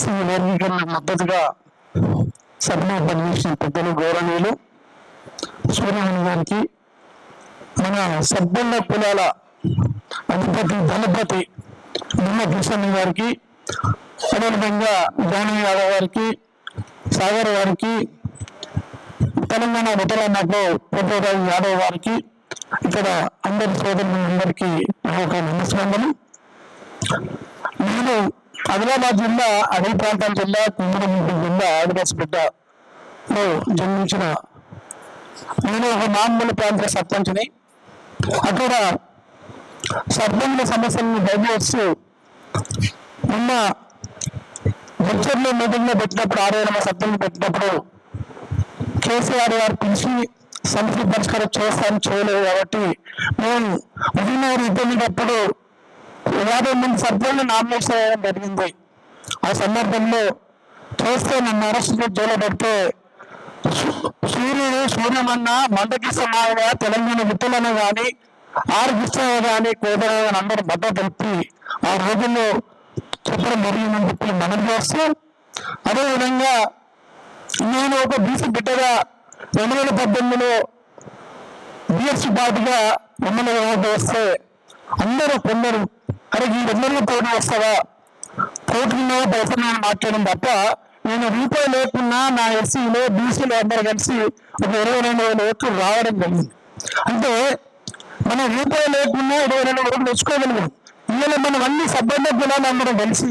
SC వర్గీకరణ మద్దతుగా సభలో పనిచేసిన పెద్దలు గౌరవనీయులు సూర్యమణి గారికి మన సబ్బన్న కులాల అధిపతి దళపతి నిమ్మ కిషన్ గారికి అదేవిధంగా జానవి యాదవ్ గారికి సాగర్ గారికి తెలంగాణ ఉత్తరాంధ్రలో ప్రభురాజు యాదవ్ గారికి ఇక్కడ అందరి సోదరులందరికీ నా యొక్క నమస్కారం నేను ఆదిలాబాద్ జిల్లా అడవి ప్రాంతం జిల్లా కుమ్మరముండి జిల్లా ఆదివాసి బిడ్డలో జన్మించిన నేను ఒక మామూలు ప్రాంత సర్పంచ్ని. అక్కడ సర్పంచుల సమస్యలను బయటవస్తూ నిన్న లెక్చర్లో మీటింగ్లో పెట్టినప్పుడు ఆరోగ్య సర్పంచ్ పెట్టినప్పుడు కేసీఆర్ గారు పిలిచి సమస్య పరిష్కారం చేస్తాను చేయలేదు కాబట్టి మేము ఉదయం ఇద్దరినప్పుడు యాభై మంది సభ్యులను నామినేట్ చేయడం జరిగింది. ఆ సందర్భంలో చూస్తే నన్ను అరెస్ట్ చేసి పెడితే సూర్యుడు సూర్యమన్న మందకి తెలంగాణ విత్తులను కానీ ఆరు గిస్తలు కానీ కోదలు కానీ అందరూ మద్దతు తెలిపి ఆ రోజుల్లో చెప్పడం జరిగిందని చెప్పి మనం చేస్తూ అదేవిధంగా నేను ఒక బీసీ బిడ్డగా రెండు వేల పద్దెనిమిదిలో బిఎస్సీ పార్టీగా ఎమ్మెల్యే వస్తే అందరూ కొందరు అరే ఈ ఎమ్మెల్యే పోటీ వస్తావా? పోటీలో పైసలు నేను మాట్లాడడం తప్ప నేను రూపాయి లేకున్నా నా ఎస్సీలో బీసీలో అందరూ కలిసి ఒక ఇరవై రెండు వేల ఓట్లు రావడం జరిగింది. అంటే మనం రూపాయి లేకున్నా ఇరవై రెండు ఓట్లు తెచ్చుకోగలిగాం. ఇవాళ మనం అన్ని సభ్యుల కులాలు అందరం కలిసి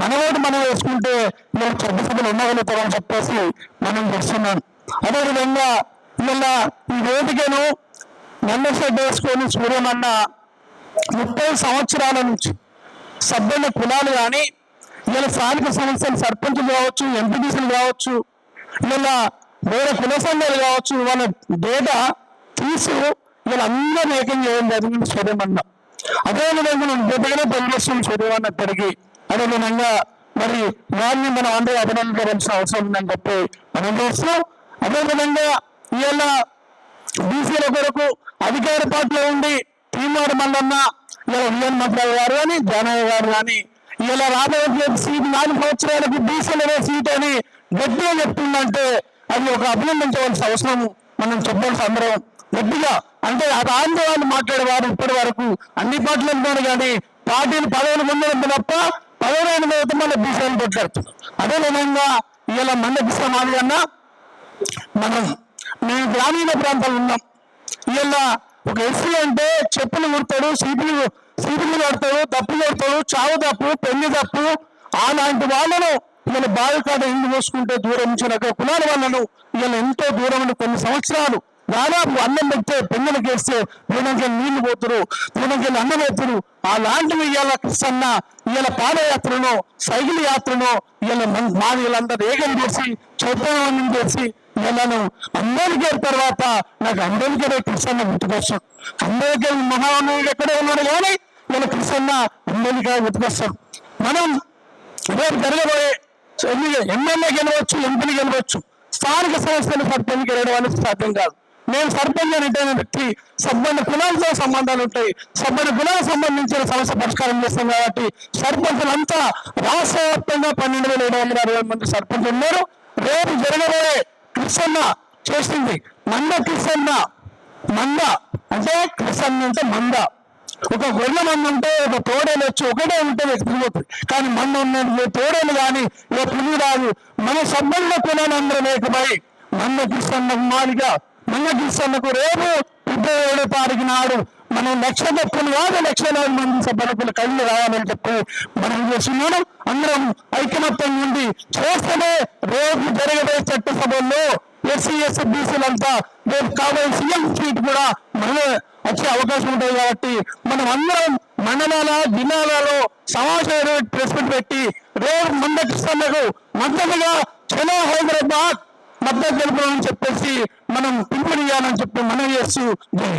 మన ఓటు మనం వేసుకుంటే మనం చెడ్డ సభలు ఉండగలుగుతామని చెప్పేసి మనం చేస్తున్నాం. అదేవిధంగా ఇవాళ ఈ వేదికను నల్ల షెడ్ వేసుకొని సూర్యమన్న ముప్పై సంవత్సరాల నుంచి సభ్యుల కులాలు కానీ ఇలా స్థానిక సంస్థలు సర్పంచులు కావచ్చు ఎంపీటీసీలు కావచ్చు ఇలా వేరే కుల సంఘాలు కావచ్చు వాళ్ళ డేటా తీసి వీళ్ళందరూ ఏకం చేయడం జరిగింది సూర్యమన్న అదేవిధంగా మనం గొప్పగానే పనిచేస్తున్నాం సూర్యమన్న అదేవిధంగా మరి వారిని మనం అందరూ అభినందించవలసిన అవసరం ఉందని చెప్పి మనం చేస్తూ అదేవిధంగా ఇవాళ బీసీల కొరకు అధికార పార్టీలో ఉండి తీమాడు మల్లన్న ఇలా విఎన్ మంత్రావు గారు కానీ జానయ్య గారు కానీ ఇలా రాబోయే సీట్ నాలుగు సంవత్సరాలకు బీసీల సీట్ అని గట్టిగా చెప్తుందంటే అది ఒక అభినందించవలసిన అవసరం. మనం చెప్పాల్సిన అందరం గట్టిగా. అంటే అది ఆంధ్ర మాట్లాడేవారు ఇప్పటి వరకు అన్ని పార్టీలు ఉన్నారు కానీ పార్టీలు పదవులు ముందు ఉంది తప్ప పదవులు అయిన మళ్ళీ బీసీలు కొట్లాడుతున్నారు అదే విధంగా ఇలా మంద బిస్సమాలి అన్నా మనం మేము గ్రామీణ ప్రాంతాలు ఉన్నాం. ఇలా ఒక ఎస్సీ అంటే చెప్పులు కుడతాడు సీపులు సీపులు కడతాడు తప్పు కడతాడు చావు తప్పు పెళ్ళి తప్పు అలాంటి వాళ్ళను మన బావి కాడ ఇంటి పోసుకుంటే దూరం నుంచి రకాల కులాల వాళ్ళను ఇలా ఎంతో దూరం కొన్ని సంవత్సరాలు దాదాపు అన్నం పెడితే పెన్నులకు వేస్తే దూరంకి నీళ్ళు పోతురు దూరంకి అన్నం పోతురు అలాంటివి ఇవాళ కృష్ణ ఇవాళ పాదయాత్రను సైకిల్ యాత్రను ఇవాళ మా వీళ్ళందరూ ఏకం చేసి చైతన్యం చేసి ఇవాళను అంబేద్కర్ తర్వాత నాకు అంబేద్కర్ కృష్ణ గుర్తుకొస్తాం అంబేద్కర్ మహానుడు ఎక్కడే ఉన్నాడు కానీ ఇలా కృష్ణ అంబేద్కర్ గుర్తుకొస్తాం మనం రేపు జరగబోయే ఎన్ని- ఎమ్మెల్యే గెలవచ్చు ఎంపీలు గెలవచ్చు. స్థానిక సంస్థలు సర్పంచ్ గెలవడం అనేది సాధ్యం కాదు. నేను సర్పంచ్ అంటే వ్యక్తి సబ్బన్న కులాలతో సంబంధాలు ఉంటాయి. సబ్బన్న కులాలకు సంబంధించిన సమస్య పరిష్కారం చేస్తాం కాబట్టి సర్పంచులంతా రాష్ట్ర వ్యాప్తంగా పన్నెండు వేల ఏడు వందల అరవై మంది సర్పంచులు ఉన్నారు. రేపు జరగబోయే కృష్ణన్న చేసింది. మంద కృష్ణన్న మంద. అంటే కృష్ణన్న అంటే మంద. ఒక గొర్రె మంద ఉంటే ఒక తోడేలు వచ్చి ఒకటే ఉంటే ఎత్తుకుపోతుంది. కానీ మంద ఉన్నది ఏ తోడేలు కానీ ఏ పులి రాదు మన సభ్యుల కులాలు అందరూ లేకపోయి మంద కృష్ణన్న మాదిగా మంద కృష్ణన్నకు రేపు ముప్పై ఏడో తారీఖు నాడు మనం లక్ష తప్పులు కాదు లక్షలాది మంది సభ్యులకు కళ్ళు రావాలని చెప్పి మనం చేస్తున్నాడు అందరం ఐకమత్యం నుండి చేస్తేనే రేపు జరగబోయే చట్టసభల్లో ఎస్సీ ఎస్సీ బీసీలంతా రేపు కాబోయే సీఎం సీట్ కూడా మనమే వచ్చే అవకాశం ఉంటుంది కాబట్టి మనం అందరం మండలాల జిల్లాలలో సమాచారం ప్రెస్ మీట్ పెట్టి రేపు మంద సభకు మద్దతుగా చలో హైదరాబాద్ మద్దతు తెలుపుదామని చెప్పేసి మనం పింపడియాలని చెప్పి మనం చేస్తూ జై